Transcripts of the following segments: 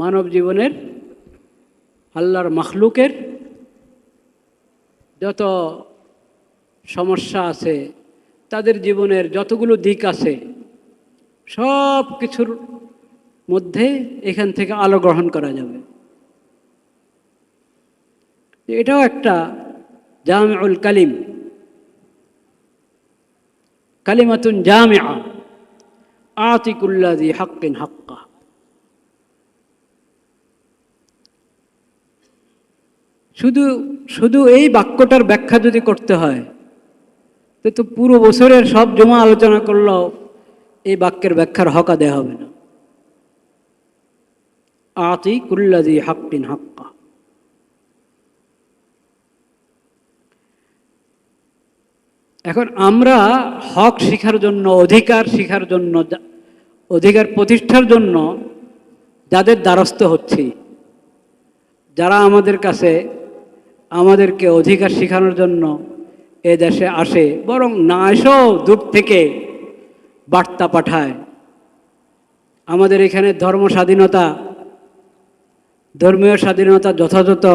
মানব জীবনের আল্লাহর মখলুকের যত সমস্যা আছে, তাদের জীবনের যতগুলো দিক আছে, সব কিছুর মধ্যে এখান থেকে আলো গ্রহণ করা যাবে। এটাও একটা জামিউল কালিম। কালিমাতুন জামিআ আতিকুল্লাদি হাক্কিন হাক্কা। শুধু শুধু এই বাক্যটার ব্যাখ্যা যদি করতে হয়, তো তো পুরো বছরের সব জমা আলোচনা করলেও এই বাক্যের ব্যাখ্যার হকা দেওয়া হবে না। আতি কুল্লাদি হাক্কিন হাক্কা। এখন আমরা হক শিখার জন্য, অধিকার শিখার জন্য অধিকার প্রতিষ্ঠার জন্য যাদের দ্বারস্থ হচ্ছি, যারা আমাদের কাছে আমাদেরকে অধিকার শেখানোর জন্য এ দেশে আসে, বরং না এসেও দূর থেকে বার্তা পাঠায়। আমাদের এখানে ধর্ম স্বাধীনতা, ধর্মীয় স্বাধীনতা যথাযথ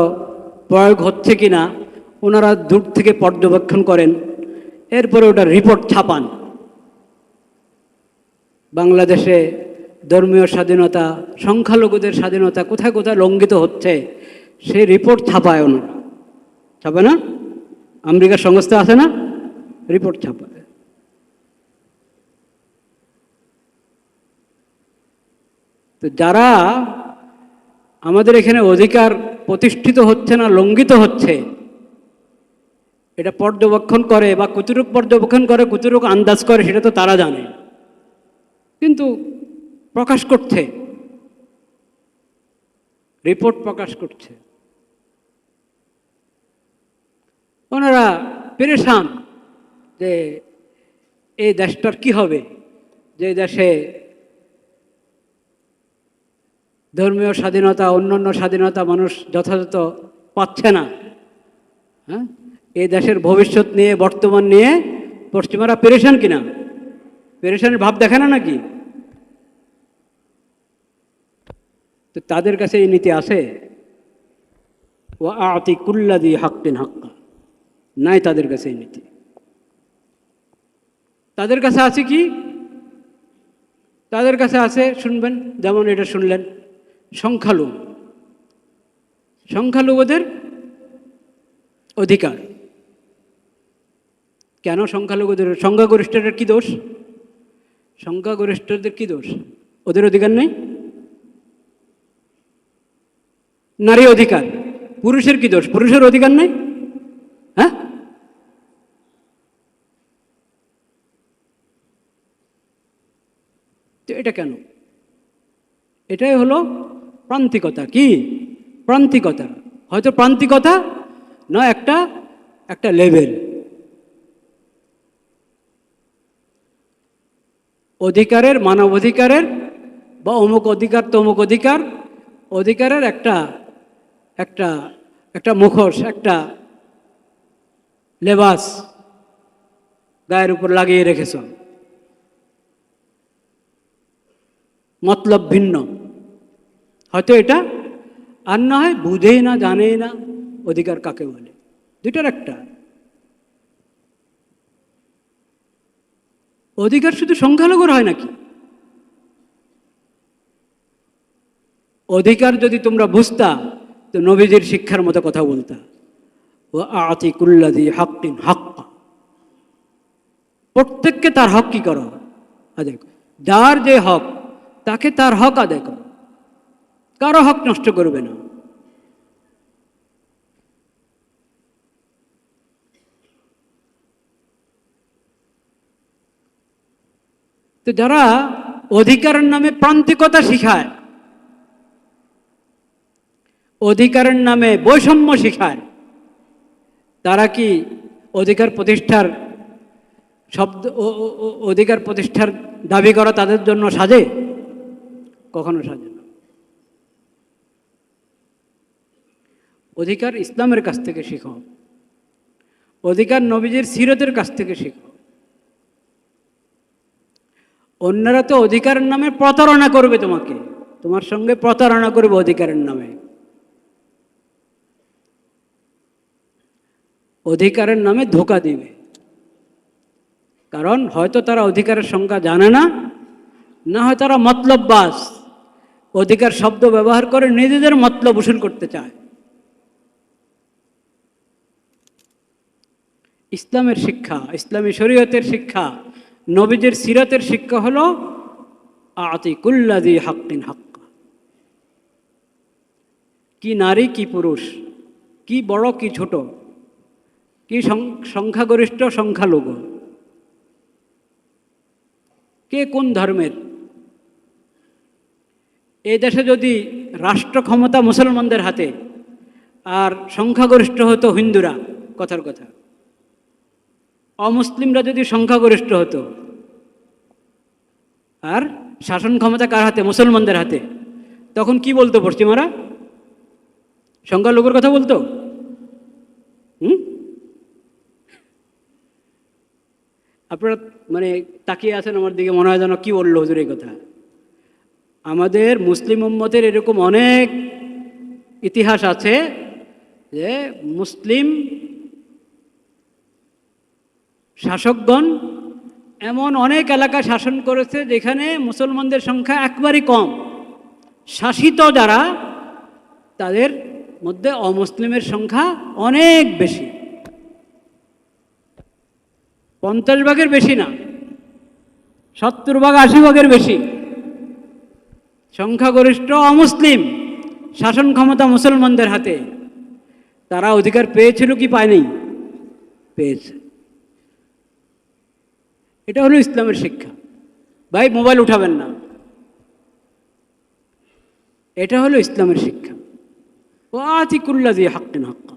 প্রয়োগ হচ্ছে কি না ওনারা দূর থেকে পর্যবেক্ষণ করেন। এরপরে ওটা রিপোর্ট ছাপান। বাংলাদেশে ধর্মীয় স্বাধীনতা, সংখ্যালঘুদের স্বাধীনতা কোথায় কোথায় লঙ্ঘিত হচ্ছে, সেই রিপোর্ট ছাপায় ওনারা। ছাপে না? আমেরিকার সংস্থা আছে না? রিপোর্ট ছাপায় তো যারা আমাদের এখানে অধিকার প্রতিষ্ঠিত হচ্ছে না, লঙ্ঘিত হচ্ছে, এটা পর্যবেক্ষণ করে বা কতটুক পর্যবেক্ষণ করে, কতটুক আন্দাজ করে, সেটা তো তারা জানে। কিন্তু প্রকাশ করছে। রিপোর্ট প্রকাশ করছে। ওনারা পেরেশান যে এই দেশটার কি হবে? যে দেশে ধর্মীয় স্বাধীনতা, অন্যান্য স্বাধীনতা মানুষ যথাযথ পাচ্ছে না। হ্যাঁ? এই দেশের ভবিষ্যৎ নিয়ে, বর্তমান নিয়ে পশ্চিমারা পেরেশান কিনা? পেরেশানের ভাব দেখে না নাকি? তো তাদের কাছে এই নীতি আছে ও আতি কুল্লা দিয়ে হাক্কিন হাক্কা। নাই তাদের কাছে এই নীতি। তাদের কাছে আছে কি? তাদের কাছে আছে, শুনবেন, যেমন এটা শুনলেন, সংখ্যালঘু। সংখ্যালঘুদের অধিকার। কেন সংখ্যালঘুদের? সংখ্যাগরিষ্ঠদের কি দোষ? সংখ্যাগরিষ্ঠদের কি দোষ? ওদের অধিকার নেই? নারী অধিকার। পুরুষের কি দোষ? পুরুষের অধিকার নেই? হ্যাঁ তো এটা কেন? এটাই হলো প্রান্তিকতা। কি? প্রান্তিকতা। হয়তো প্রান্তিকতা না একটা একটা লেভেল অধিকারের মানব অধিকারের বা অমুক অধিকার, তমুক অধিকার, অধিকারের একটা একটা একটা মুখোশ, একটা লেবাস গায়ের উপর লাগিয়ে রেখেছ। মতলব ভিন্ন। হয়তো এটা আর না হয় বুঝেই না, জানেই না, অধিকার কাকে বলে? দুইটার একটা। অধিকার শুধু সংখ্যালঘুর হয় নাকি? অধিকার যদি তোমরা বুঝতা, তো নবীজির শিক্ষার মতো কথা বলতা। ও আতি কুল্লাদি হাক্কিন হাক্কা। প্রত্যেককে তার হক কি করো। যার যে হক তাকে তার হক আদায় করো। কারও হক নষ্ট করবে না। তো যারা অধিকারের নামে প্রান্তিকতা শিখায়, অধিকারের নামে বৈষম্য শিখায়, তারা কি অধিকার প্রতিষ্ঠার শব্দ অধিকার প্রতিষ্ঠার দাবি করা তাদের জন্য সাজে? কখনো সাজে না। অধিকার ইসলামের কাছ থেকে শিখো। অধিকার নবীজির সিরতের কাছ থেকে শিখো। অন্যরা তো অধিকারের নামে প্রতারণা করবে তোমাকে। তোমার সঙ্গে প্রতারণা করবে অধিকারের নামে। অধিকারের নামে ধোকা দিবে। কারণ হয়তো তারা অধিকারের সংখ্যা জানে না না হয় তারা মতলববাস অধিকার শব্দ ব্যবহার করে নিজেদের মতলব উসুল করতে চায়। ইসলামের শিক্ষা, ইসলামী শরীয়তের শিক্ষা নবীদের সিরাতের শিক্ষা হলো আতিকুল্লাদি হাক্কিন হাক্কা। কি নারী, কি পুরুষ, কি বড়, কি ছোট, কি সংখ্যাগরিষ্ঠ, সংখ্যালঘু, কে কোন ধর্মের এই দেশে যদি রাষ্ট্র ক্ষমতা মুসলমানদের হাতে আর সংখ্যাগরিষ্ঠ হতো হিন্দুরা, কথার কথা। অমুসলিমরা যদি সংখ্যাগরিষ্ঠ হতো, আর শাসন ক্ষমতা কার হাতে? মুসলমানদের হাতে। তখন কি বলতো পশ্চিমারা? সংখ্যালঘুর কথা বলতো? হুম? আপনারা মানে তাকিয়ে আছেন আমার দিকে, মনে হয় যেন কি বলল হুজুর এই কথা। আমাদের মুসলিম উম্মতের এরকম অনেক ইতিহাস আছে যে মুসলিম শাসকগণ এমন অনেক এলাকা শাসন করেছে যেখানে মুসলমানদের সংখ্যা একবারই কম। শাসিত যারা, তাদের মধ্যে অমুসলিমের সংখ্যা অনেক বেশি। পঞ্চাশ ভাগের বেশি না, সত্তর ভাগ, আশি ভাগের বেশি। সংখ্যাগরিষ্ঠ অমুসলিম শাসন ক্ষমতা মুসলমানদের হাতে। তারা অধিকার পেয়েছিল কি পায়নি? পেয়েছে। এটা হলো ইসলামের শিক্ষা। ভাই, মোবাইল উঠাবেন না। এটা হলো ইসলামের শিক্ষা। ও আতিকুল্লা দিয়ে হাক্কিন হাক্কা।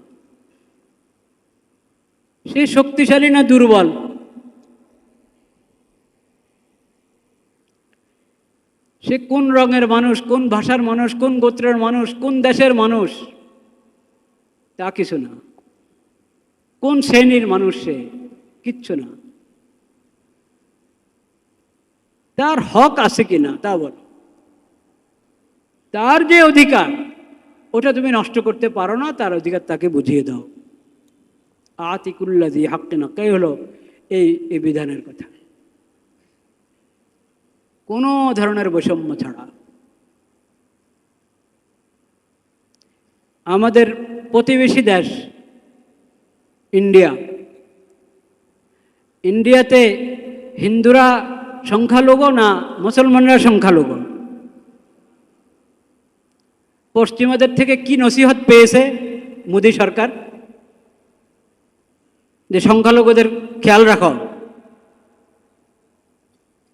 সে শক্তিশালী না দুর্বল? সে কোন রঙের মানুষ, কোন ভাষার মানুষ, কোন গোত্রের মানুষ, কোন দেশের মানুষ? তা কিছু না। কোন শ্রেণির মানুষ সে? কিচ্ছু না। তার হক আছে কিনা তা বল। তার যে অধিকার, ওটা তুমি নষ্ট করতে পারো না, তার অধিকার তাকে বুঝিয়ে দাও। আতিকুল্লাদি হাক্কে নাক্কাই হলো এই এই বিধানের কথা? কোনো ধরনের বৈষম্য ছাড়া। আমাদের প্রতিবেশী দেশ ইন্ডিয়া। ইন্ডিয়াতে হিন্দুরা সংখ্যালঘু না মুসলমানরা সংখ্যালঘু? পশ্চিমাদের থেকে কি নসিহত পেয়েছে মোদী সরকার? যে সংখ্যালঘুদের খেয়াল রাখো।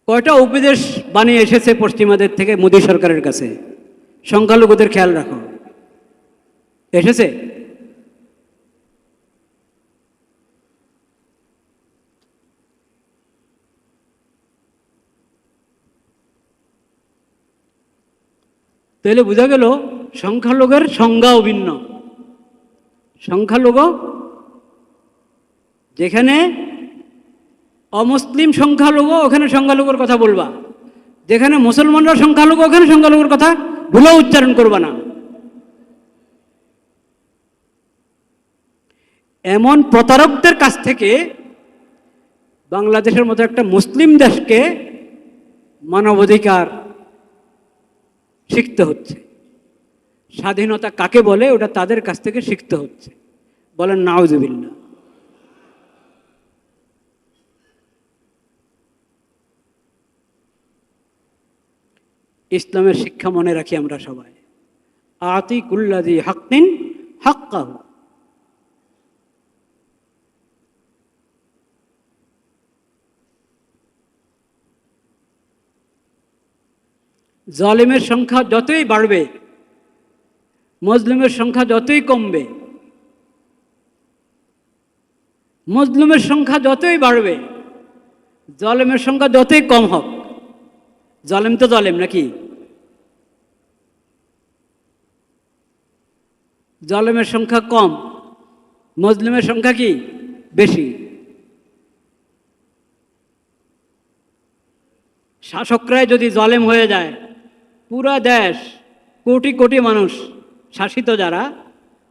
কয়টা উপদেশ বানিয়ে এসেছে পশ্চিমাদের থেকে মোদী সরকারের কাছে? সংখ্যালঘুদের খেয়াল রাখো। এসেছে? তাহলে বোঝা গেল সংখ্যালঘুর সংজ্ঞাও ভিন্ন। সংখ্যালঘু যেখানে অমুসলিম সংখ্যালঘু ওখানে সংখ্যালঘুর কথা বলবা। যেখানে মুসলমানরা সংখ্যালঘু, ওখানে সংখ্যালঘুর কথা ভুলেও উচ্চারণ করবা না। এমন প্রতারকদের কাছ থেকে বাংলাদেশের মতো একটা মুসলিম দেশকে মানবাধিকার শিখতে হচ্ছে। স্বাধীনতা কাকে বলে, ওটা তাদের কাছ থেকে শিখতে হচ্ছে। বলেন নাউজুবিল্লা ইসলামের শিক্ষা মনে রাখি আমরা সবাই। আতি কুল্লাদি হাক্কিন হাক্কাহু। জালিমের সংখ্যা যতই বাড়বে মজলুমের সংখ্যা যতই কমবে মজলুমের সংখ্যা যতই বাড়বে, জলেমের সংখ্যা যতই কম হোক জলেম তো জলেম নাকি? জলেমের সংখ্যা কম, মজলুমের সংখ্যা কি বেশি? শাসকরাই যদি জলেম হয়ে যায়, পুরা দেশ কোটি কোটি মানুষ শাসিত যারা,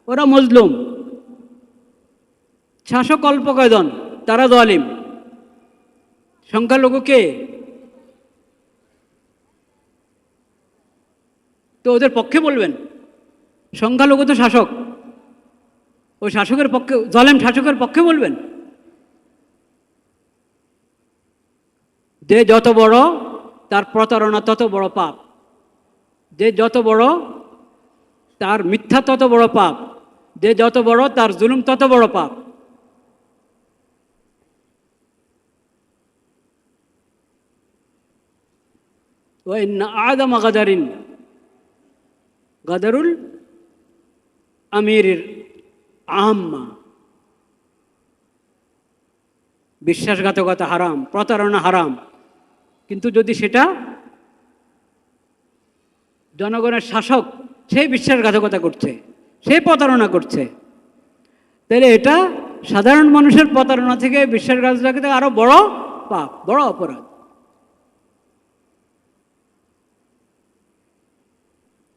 ওরা মজলুম। শাসক অল্প কয়জন, তারা জলিম। সংখ্যালঘু কে? তো ওদের পক্ষে বলবেন। সংখ্যালঘু তো শাসক। ওই শাসকের পক্ষে, জলেম শাসকের পক্ষে বলবেন। যে যত বড়, তার প্রতারণা তত বড় পাপ। যে যত বড়, তার মিথ্যা তত বড় পাপ। যে যত বড়, তার জুলুম তত বড় পাপ। ওই আদম আগাদারিন। গাদারুল আমিরের আহম্মা। বিশ্বাসঘাতকতা হারাম, প্রতারণা হারাম। কিন্তু যদি সেটা জনগণের শাসক সে বিশ্বাসঘাতকতা করছে, সে প্রতারণা করছে, তাহলে এটা সাধারণ মানুষের প্রতারণা থেকে বিশ্বাসঘাতকতা থেকে আরও বড় পাপ, বড় অপরাধ।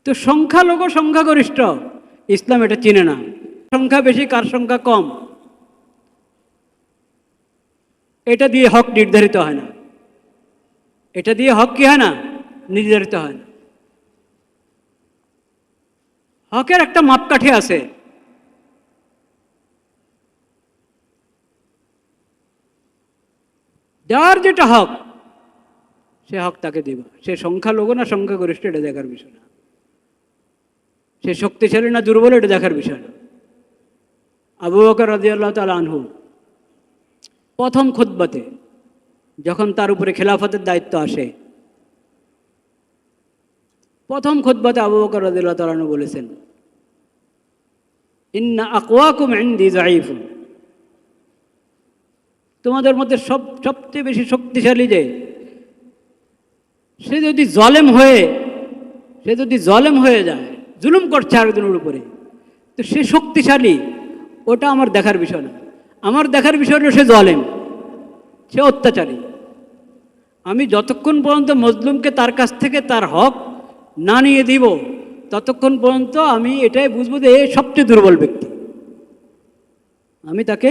তো সংখ্যালঘু সংখ্যাগরিষ্ঠ। ইসলাম এটা চিনে না। সংখ্যা বেশি, কার সংখ্যা কম? এটা দিয়ে হক নির্ধারিত হয় না। এটা দিয়ে হক কি হয় না? নির্ধারিত হয় না। হকের একটা মাপকাঠি আছে। যার যেটা হক, সে হক তাকে দিবা। সে সংখ্যালঘু না সংখ্যাগরিষ্ঠ, এটা দেখার বিষয় না। সে শক্তিশালী না দুর্বল, এটা দেখার বিষয় না। আবু বকর রাজি আল্লাহ তাল আনহু প্রথম খুদ্বাতে যখন তার উপরে খেলাফতের দায়িত্ব আসে, প্রথম খুদ্বাতে আবু বকর রাজি আল্লাহ তালু বলেছেন, ইন্না জাইফুন তোমাদের মধ্যে সব, সবচেয়ে বেশি শক্তিশালী যে, সে যদি জলেম হয়ে, সে যদি জলেম হয়ে যায় জুলুম করছে আরেকজনের উপরে। তো সে শক্তিশালী, ওটা আমার দেখার বিষয় না। আমার দেখার বিষয় হলো সে জলেম, সে অত্যাচারী। আমি যতক্ষণ পর্যন্ত মজলুমকে তার কাছ থেকে তার হক না নিয়ে দিব, ততক্ষণ পর্যন্ত আমি এটাই বুঝব যে এ সবচেয়ে দুর্বল ব্যক্তি। আমি তাকে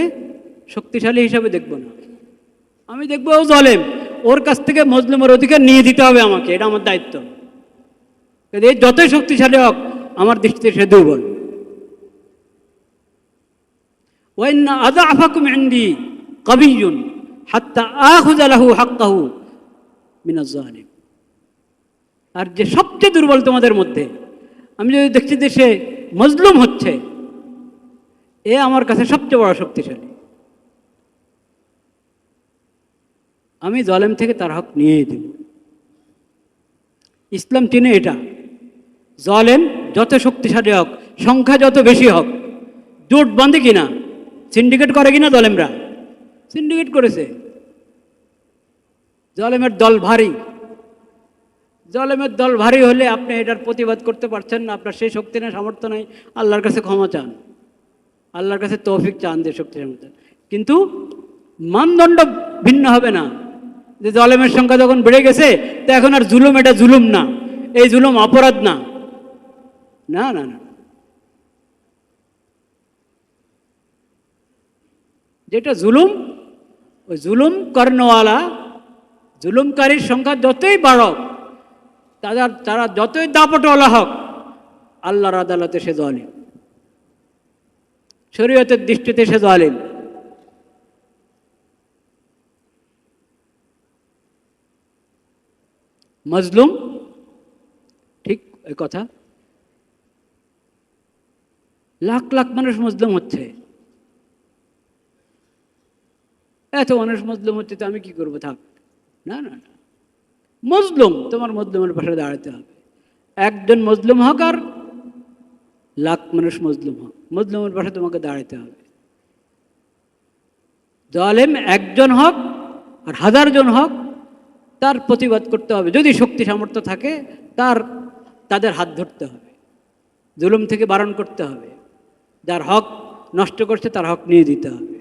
শক্তিশালী হিসাবে দেখব না। আমি দেখব ও জলেম, ওর কাছ থেকে মজলুমের অধিকার নিয়ে দিতে হবে আমাকে, এটা আমার দায়িত্ব। এ যতই শক্তিশালী হোক আমার দৃষ্টিতে সে দুর্বল। আর যে সবচেয়ে দুর্বল তোমাদের মধ্যে, আমি যদি দেখছি যে সে মজলুম হচ্ছে, এ আমার কাছে সবচেয়ে বড় শক্তিশালী। আমি জলেম থেকে তার হক নিয়েই দেব। ইসলাম চিনে এটা, জলেম যত শক্তিশালী হোক, সংখ্যা যত বেশি হোক, জোট বাঁধে কিনা সিন্ডিকেট করে কিনা জলেমরা সিন্ডিকেট করেছে। জলেমের দল ভারী। জলেমের দল ভারী হলে আপনি এটার প্রতিবাদ করতে পারছেন না, আপনার সেই শক্তি না সামর্থ্য নাই, আল্লাহর কাছে ক্ষমা চান। আল্লাহর কাছে তৌফিক চান যে শক্তি সামর্থ্য কিন্তু মানদণ্ড ভিন্ন হবে না। যে জলেমের সংখ্যা যখন বেড়ে গেছে, তো এখন আর জুলুম, এটা জুলুম না। এই জুলুম অপরাধ না। না না না। যেটা জুলুম, ওই জুলুম কর্ণওয়ালা জুলুমকারীর সংখ্যা যতই বাড়ক তারা তারা যতই দাপটওয়ালা হোক, আল্লাহর আদালতে সে জালিম। শরীয়তের দৃষ্টিতে সে জালিম। মজলুম, ঠিক ওই কথা। লাখ লাখ মানুষ মজলুম হচ্ছে। এত মানুষ মজলুম হচ্ছে তো আমি কি করব? থাক। না না না। মজলুম তোমার মজলুমের পাশে দাঁড়াতে হবে। একজন মজলুম হোক আর লাখ মানুষ মজলুম হোক মজলুমের পাশে তোমাকে দাঁড়াতে হবে। জালেম একজন হোক আর হাজার জন হোক, তার প্রতিবাদ করতে হবে। যদি শক্তি সামর্থ্য থাকে, তার, তাদের হাত ধরতে হবে। জুলুম থেকে বারণ করতে হবে। যার হক নষ্ট করছে, তার হক নিয়ে দিতে হবে।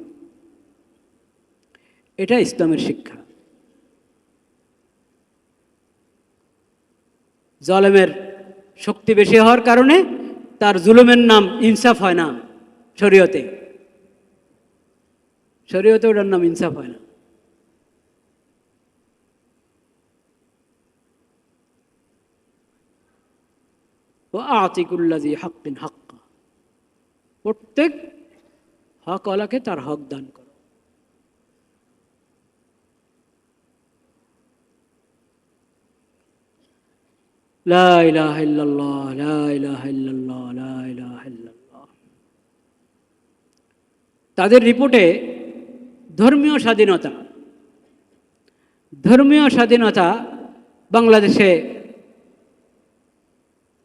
এটা ইসলামের শিক্ষা। জলেমের শক্তি বেশি হওয়ার কারণে তার জুলুমের নাম ইনসাফ হয় না শরীয়তে। শরীয়তে ওটার নাম ইনসাফ হয় না। ও আতিকুল্লাজি হাক্কিন হাক্কা। প্রত্যেক হকওয়ালাকে তার হক দান করো। তাদের রিপোর্টে ধর্মীয় স্বাধীনতা ধর্মীয় স্বাধীনতা বাংলাদেশে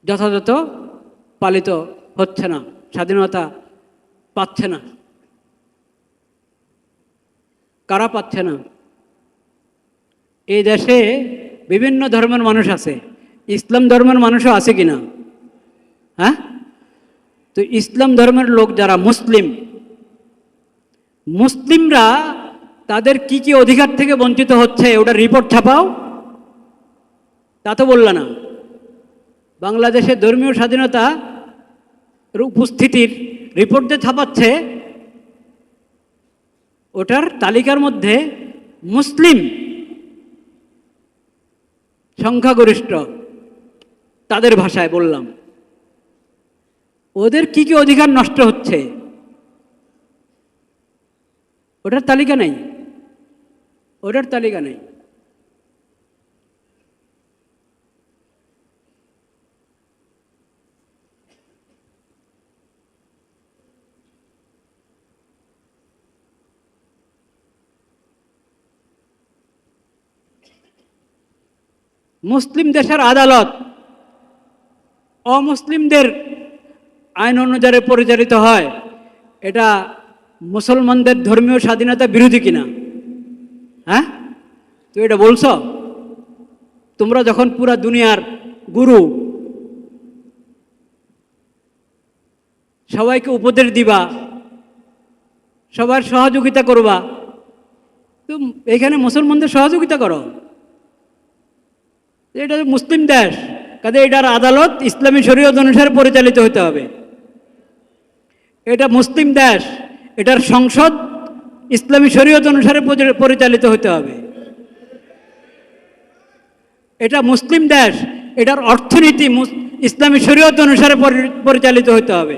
যথাযথ পালিত হচ্ছে না স্বাধীনতা পাচ্ছে না। কারা পাচ্ছে না? এই দেশে বিভিন্ন ধর্মের মানুষ আছে। ইসলাম ধর্মের মানুষও আছে কিনা? হ্যাঁ? তো ইসলাম ধর্মের লোক যারা মুসলিম, মুসলিমরা তাদের কি কি অধিকার থেকে বঞ্চিত হচ্ছে ওটা রিপোর্ট ছাপাও? তা তো বলল না। বাংলাদেশের ধর্মীয় স্বাধীনতা উপস্থিতির রিপোর্ট যে ছাপাচ্ছে, ওটার তালিকার মধ্যে মুসলিম সংখ্যাগরিষ্ঠ তাদের ভাষায় বললাম। ওদের কি কি অধিকার নষ্ট হচ্ছে? ওটার তালিকা নেই। ওটার তালিকা নেই। মুসলিম দেশের আদালত অমুসলিমদের আইন অনুযায়ী পরিচালিত হয়, এটা মুসলমানদের ধর্মীয় স্বাধীনতা বিরোধী কিনা? হ্যাঁ? তুই এটা বলছ? তোমরা যখন পুরা দুনিয়ার গুরু, সবাইকে উপদেশ দিবা, সবার সহযোগিতা করবা, তো এখানে মুসলমানদের সহযোগিতা করো। এটা মুসলিম দেশ। কাজে এটার আদালত ইসলামী শরীয়ত অনুসারে পরিচালিত হতে হবে। এটা মুসলিম দেশ। এটার সংসদ ইসলামী শরীয়ত অনুসারে পরিচালিত হতে হবে। এটা মুসলিম দেশ। এটার অর্থনীতি ইসলামী শরীয়ত অনুসারে পরিচালিত হতে হবে।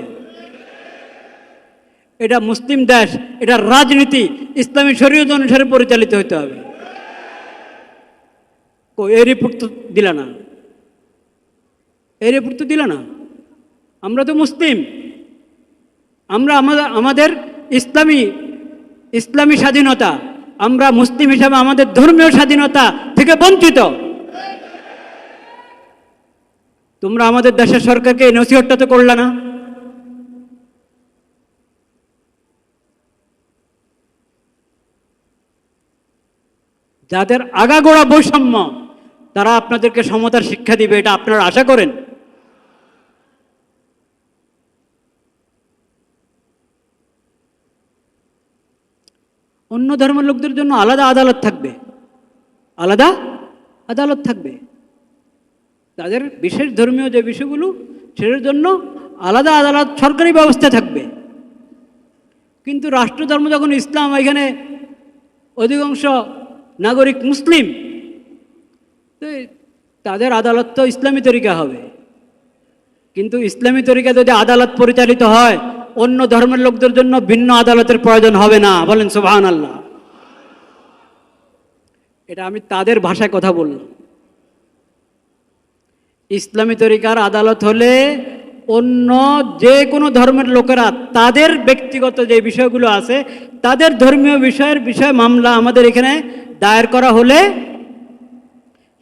এটা মুসলিম দেশ। এটার রাজনীতি ইসলামী শরীয়ত অনুসারে পরিচালিত হতে হবে। এই রিপোর্ট তো দিলা না। এই রিপোর্ট তো দিলা না। আমরা তো মুসলিম। আমরা আমাদের আমাদের ইসলামী ইসলামী স্বাধীনতা, আমরা মুসলিম হিসাবে আমাদের ধর্মীয় স্বাধীনতা থেকে বঞ্চিত। তোমরা আমাদের দেশের সরকারকে এই নসিহতটা তো করলে না। যাদের আগাগোড়া বৈষম্য তারা আপনাদেরকে সমতার শিক্ষা দিবে, এটা আপনারা আশা করেন। অন্য ধর্মের লোকদের জন্য আলাদা আদালত থাকবে। আলাদা আদালত থাকবে। তাদের বিশেষ ধর্মীয় যে বিষয়গুলো, সেটার জন্য আলাদা আদালত, সরকারি ব্যবস্থা থাকবে। কিন্তু রাষ্ট্রধর্ম যখন ইসলাম, এখানে অধিকাংশ নাগরিক মুসলিম তো তাদের আদালত তো ইসলামী তরিকা হবে। কিন্তু ইসলামী তরিকা যদি আদালত পরিচালিত হয়, অন্য ধর্মের লোকদের জন্য ভিন্ন আদালতের প্রয়োজন হবে না। বলেন সুবহান আল্লাহ এটা আমি তাদের ভাষায় কথা বললাম। ইসলামী তরিকার আদালত হলে অন্য যে কোনো ধর্মের লোকেরা, তাদের ব্যক্তিগত যে বিষয়গুলো আছে, তাদের ধর্মীয় বিষয়ের বিষয় মামলা আমাদের এখানে দায়ের করা হলে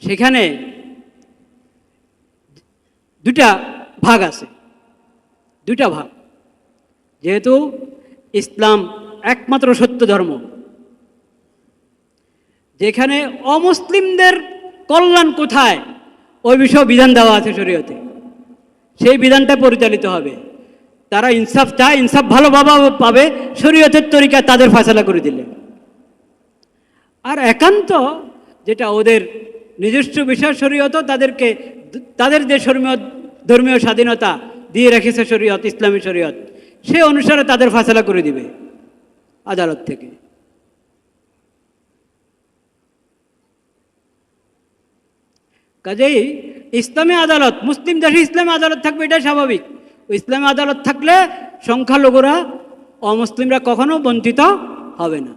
সেখানে দুটা ভাগ আছে। দুটা ভাগ। যেহেতু ইসলাম একমাত্র সত্য ধর্ম, যেখানে অমুসলিমদের কল্যাণ কোথায়, ওই বিষয়ে বিধান দেওয়া আছে শরীয়তে। সেই বিধানটা পরিচালিত হবে। তারা ইনসাফ চায়, ইনসাফ ভালোভাবে পাবে, শরীয়তের তরিকা তাদের ফয়সলা করে দিলে। আর একান্ত যেটা ওদের নিজস্ব বিষয় শরীয়ত তাদেরকে তাদের যে ধর্মীয় ধর্মীয় স্বাধীনতা দিয়ে রেখেছে শরীয়ত, ইসলামী শরীয়ত, সে অনুসারে তাদের ফাসলা করে দিবে আদালত থেকে। কাজেই ইসলামী আদালত, মুসলিম দেশে ইসলামী আদালত থাকবে এটা স্বাভাবিক। ইসলামী আদালত থাকলে সংখ্যালঘুরা, অমুসলিমরা কখনো বঞ্চিত হবে না।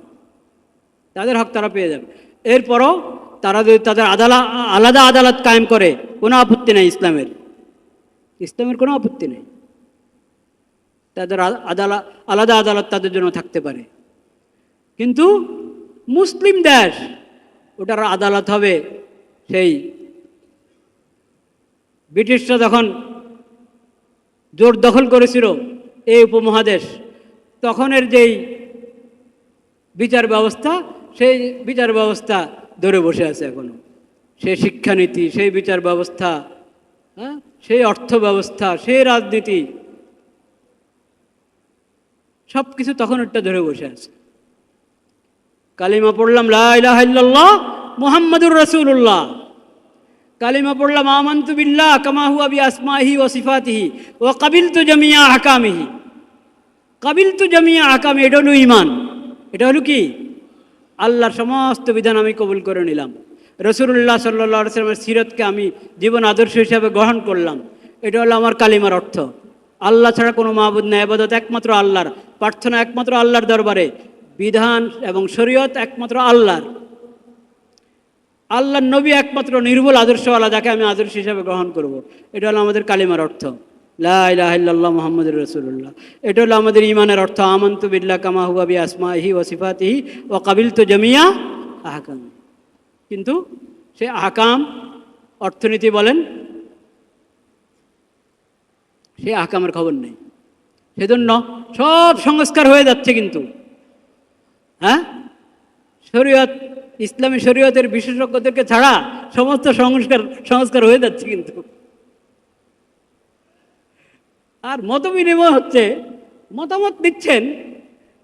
তাদের হক তারা পেয়ে যাবে। এরপরও তারা যদি তাদের আদালা, আলাদা আদালত কায়েম করে, কোনো আপত্তি নেই ইসলামের। ইসলামের কোনো আপত্তি নেই। তাদের আদালত আলাদা আদালত তাদের জন্য থাকতে পারে। কিন্তু মুসলিম দেশ, ওটার আদালত হবে সেই ব্রিটিশরা যখন জোর দখল করেছিল এই উপমহাদেশ, তখনের যেই বিচার ব্যবস্থা, সেই বিচার ব্যবস্থা ধরে বসে আছে এখনও। সেই শিক্ষানীতি, সেই বিচার ব্যবস্থা হ্যাঁ? সেই অর্থ ব্যবস্থা, সেই রাজনীতি সব কিছু তখন একটা ধরে বসে আছে। কালিমা পড়লাম লাহ মোহাম্মদুর রসুল্লাহ কালিমা পড়লাম, আমন্তু বিল্লাহ কামাহু আবি আসমাহি ও সিফাতিহি ও কাবিল তু জমিয়া হাকামিহি কাবিল তু জমিয়া হাকামি এটা হলো ইমান এটা হলো কি? আল্লাহর সমস্ত বিধান আমি কবুল করে নিলাম। রসুল্লাহ সাল্লা সাল্লামের সিরতকে আমি জীবন আদর্শ হিসাবে গ্রহণ করলাম। এটা হলো আমার কালিমার অর্থ। আল্লাহ ছাড়া কোনো মাহবুদ নেই, আবাদত একমাত্র আল্লাহর, প্রার্থনা একমাত্র আল্লাহর দরবারে, বিধান এবং শরীয়ত একমাত্র আল্লাহর। আল্লাহর নবী একমাত্র নির্ভুল আদর্শওয়ালা, যাকে আমি আদর্শ হিসাবে গ্রহণ করব। এটা হলো আমাদের কালিমার অর্থ। লাহ রসুল্লাহ এটা হলো আমাদের ইমানের অর্থ, আমন্তু বিল্লা আসমাহি ও সিফাতিহি ও কাবিল তো জমিয়া আহকাম। কিন্তু সে আহকাম অর্থনীতি বলেন সে আহকামের খবর নেই। সেজন্য সব সংস্কার হয়ে যাচ্ছে কিন্তু। হ্যাঁ? শরীয়ত, ইসলামী শরীয়তের বিশেষজ্ঞদেরকে ছাড়া সমস্ত সংস্কার সংস্কার হয়ে যাচ্ছে কিন্তু। আর মত বিনিময় হচ্ছে, মতামত দিচ্ছেন,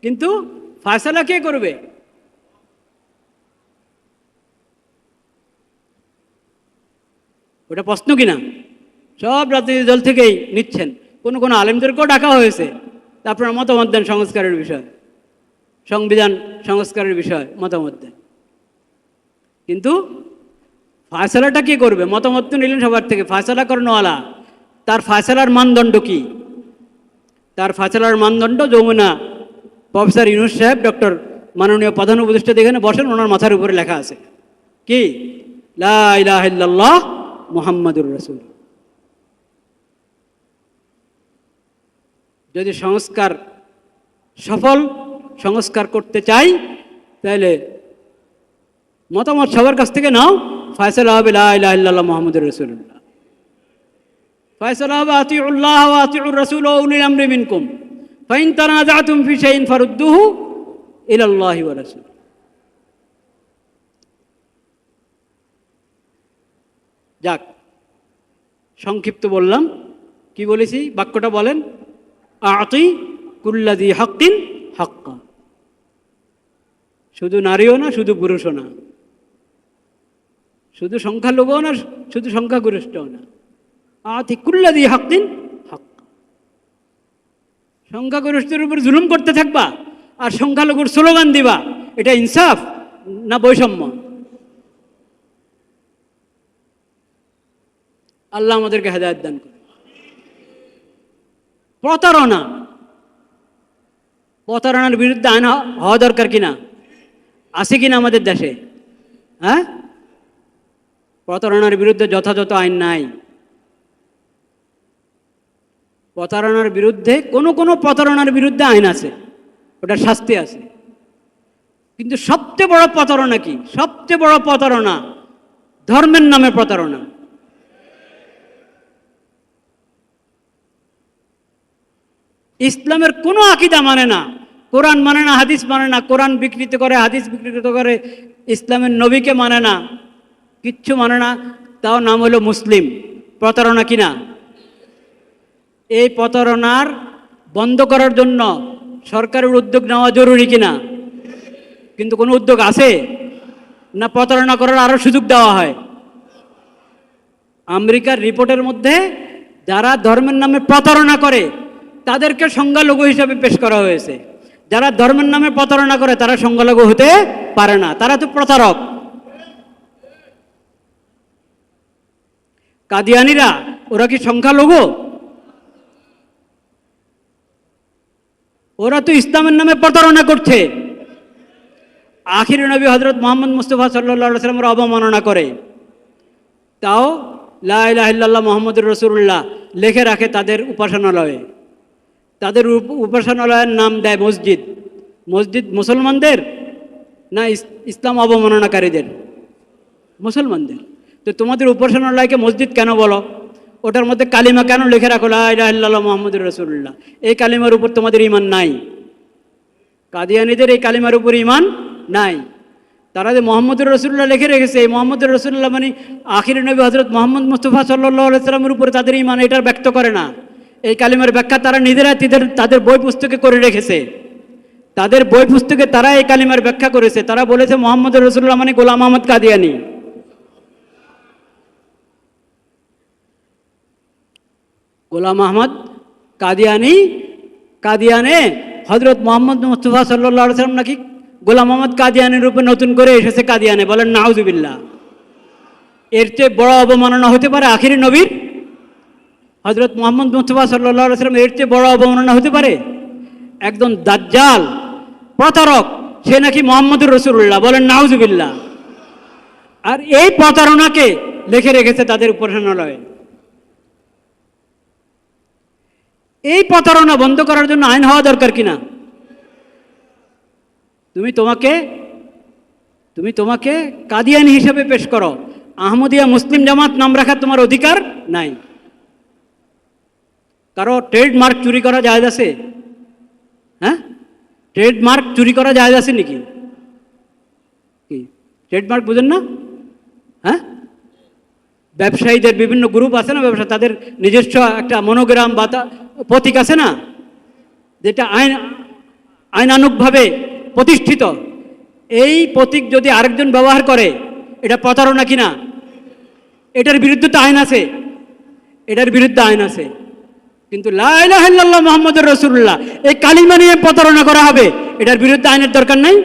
কিন্তু ফায়সালা কে করবে? ওটা প্রশ্ন কিনা সব রাজনৈতিক দল থেকেই নিচ্ছেন। কোনো কোনো আলেমদেরকেও ডাকা হয়েছে। আপনার মতামত দেন সংস্কারের বিষয়। সংবিধান সংস্কারের বিষয় মতামত দেন। কিন্তু ফায়সালাটা কি করবে? মতামত তো নিলেন সবার থেকে। ফায়সালা করানোওয়ালা। তার ফায়সালার মানদণ্ড কি? তার ফায়সালার মানদণ্ড যমুনা প্রফেসর ইউনুস সাহেব, ডক্টর মাননীয় প্রধান উপদেষ্টা যেখানে বসেন, ওনার মাথার উপরে লেখা আছে। কি? মোহাম্মদুর রসুল যদি সংস্কার সফল, সংস্কার করতে চাই, তাহলে মতামত সবার কাছ থেকে নাও ফয়সলা হবে লাহ মোহাম্মদুর রসুল্লাহ ফাইন যাক, সংক্ষিপ্ত বললাম। কি বলেছি? বাক্যটা বলেন, আতি কুল্লাদি হকিন হক্কা শুধু নারীও না, শুধু পুরুষও না। শুধু সংখ্যালঘুও না, শুধু সংখ্যাগরিষ্ঠও না। আতি কুল্লাদি হক্কা। সংখ্যাগরিষ্ঠের উপর জুলুম করতে থাকবা আর সংখ্যালঘুর স্লোগান দিবা, এটা ইনসাফ না বৈষম্য? আল্লাহ আমাদেরকে হেদায়ত দান করে প্রতারণা। প্রতারণার বিরুদ্ধে আইন হওয়া দরকার কিনা? আছে কিনা আমাদের দেশে? হ্যাঁ? প্রতারণার বিরুদ্ধে যথাযথ আইন নাই। প্রতারণার বিরুদ্ধে, কোনো কোনো প্রতারণার বিরুদ্ধে আইন আছে, ওটার শাস্তি আছে। কিন্তু সবচেয়ে বড় প্রতারণা কি? সবচেয়ে বড় প্রতারণা ধর্মের নামে প্রতারণা। ইসলামের কোনো আকিদা মানে না, কোরআন মানে না, হাদিস মানে না, কোরআন বিকৃত করে, হাদিস বিকৃত করে, ইসলামের নবীকে মানে না, কিচ্ছু মানে না, তাও নাম হলো মুসলিম। প্রতারণা কিনা এই প্রতারণার বন্ধ করার জন্য সরকারের উদ্যোগ নেওয়া জরুরি কিনা? কিন্তু কোনো উদ্যোগ আছে? না প্রতারণা করার আরও সুযোগ দেওয়া হয়? আমেরিকার রিপোর্টের মধ্যে যারা ধর্মের নামে প্রতারণা করে, তাদেরকে সংখ্যালঘু হিসাবে পেশ করা হয়েছে। যারা ধর্মের নামে প্রতারণা করে, তারা সংখ্যালঘু হতে পারে না। তারা তো প্রতারক। কাদিয়ানিরা, ওরা কি সংখ্যালঘু? ওরা তো ইসলামের নামে প্রতারণা করছে। আখির নবী হজরত মোহাম্মদ মুস্তফা সাল্লা সাল্লামের অবমাননা করে। তাও লাহ মোহাম্মদুর রসুল্লাহ লেখে রাখে তাদের উপাসনালয়ে। তাদের উপ- উপাসনালয়ের নাম দেয় মসজিদ। মসজিদ মুসলমানদের না ইসলাম অবমাননাকারীদের? মুসলমানদের। তো তোমাদের উপাসনালয়কে মসজিদ কেন বলো? ওটার মধ্যে কালিমা কেন লিখে রাখো? লাহ মোহাম্মদুর রসুল্লাহ এই কালিমার উপর তোমাদের ইমান নাই। কাদিয়ানিদের এই কালিমার উপর ইমান নাই। তারা যে মোহাম্মদুর রসুল্লাহ লিখে রেখেছে, এই মোহাম্মদুর রসুল্লাহ মানে আখির নবী হজরত মোহাম্মদ মুস্তফা সাল্লাহ সাল্লামের উপরে তাদের ইমান এটা ব্যক্ত করে না। এই কালিমার ব্যাখ্যা তারা নিজেরা তাদের তাদের বই পুস্তকে করে রেখেছে। তাদের বই পুস্তকে তারা এই কালিমার ব্যাখ্যা করেছে। তারা বলেছে মোহাম্মদ রসুল্লাহ মানে গোলাম আহমদ কাদিয়ানি। গোলাম আহমদ কাদিয়ানি, কাদিয়ানে হজরত মোহাম্মদ মুস্তফা সাল্লাম নাকি গোলাম আহমদ কাদিয়ানের রূপে নতুন করে এসেছে কাদিয়ানে, বলেন, নাউজুবিল্লাহ। এর চেয়ে বড় অবমাননা হতে পারে আখিরি নবীর? হজরত মোহাম্মদ মুস্তফা সাল্লাম এর চেয়ে বড় অবমাননা হতে পারে? একদম দাজ্জাল, প্রতারক, সে নাকি মোহাম্মদুর রসুল্লাহ বলেন, নাউজুবিল্লাহ। আর এই প্রতারণাকে লিখে রেখেছে তাদের উপাসনালয়ে এই প্রতারণা বন্ধ করার জন্য আইন হওয়া দরকার কিনা? তুমি তোমাকে তুমি তোমাকে কাদিয়ানি হিসেবে পেশ করো। আহমদিয়া মুসলিম জামাত নাম রাখার তোমার অধিকার নাই। কারও ট্রেডমার্ক চুরি করা যায় আছে? হ্যাঁ? ট্রেডমার্ক চুরি করা যায় আছে নাকি? কি? ট্রেডমার্ক বুঝেন না? হ্যাঁ? ব্যবসায়ীদের বিভিন্ন গ্রুপ আছে না ব্যবসা, তাদের নিজস্ব একটা মনোগ্রাম বা প্রতীক আছে না? যেটা আইন, আইনানুগভাবে প্রতিষ্ঠিত। এই প্রতীক যদি আরেকজন ব্যবহার করে, এটা প্রতারণা কিনা? এটার বিরুদ্ধে তো আইন আছে। এটার বিরুদ্ধে আইন আছে। কিন্তু লাইলাহ মোহাম্মদ রসুল্লাহ এই কালিমা নিয়ে প্রতারণা করা হবে, এটার বিরুদ্ধে আইনের দরকার নাই?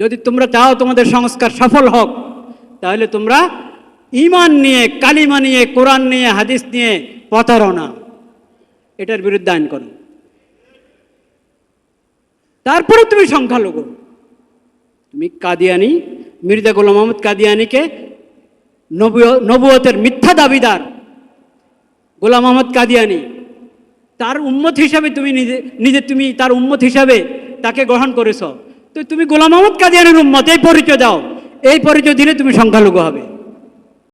যদি তোমরা চাও তোমাদের সংস্কার সফল হোক তাহলে তোমরা ইমান নিয়ে, কালিমা নিয়ে, কোরআন নিয়ে, হাদিস নিয়ে প্রতারণা এটার বিরুদ্ধে আইন করো। তারপরে তুমি সংখ্যালঘু। তুমি কাদিয়ানি, মির্জা গোলাম মোহাম্মদ কাদিয়ানিকে নবুয়- নবুয়তের মিথ্যা দাবিদার গোলাম মোহাম্মদ কাদিয়ানি, তার উম্মত হিসাবে তুমি নিজে নিজে তুমি তার উম্মত হিসাবে তাকে গ্রহণ করেছ। তো তুমি গোলাম মোহাম্মদ কাদিয়ানির উম্মত এই পরিচয় দাও। এই পরিচয় দিলে তুমি সংখ্যালঘু হবে।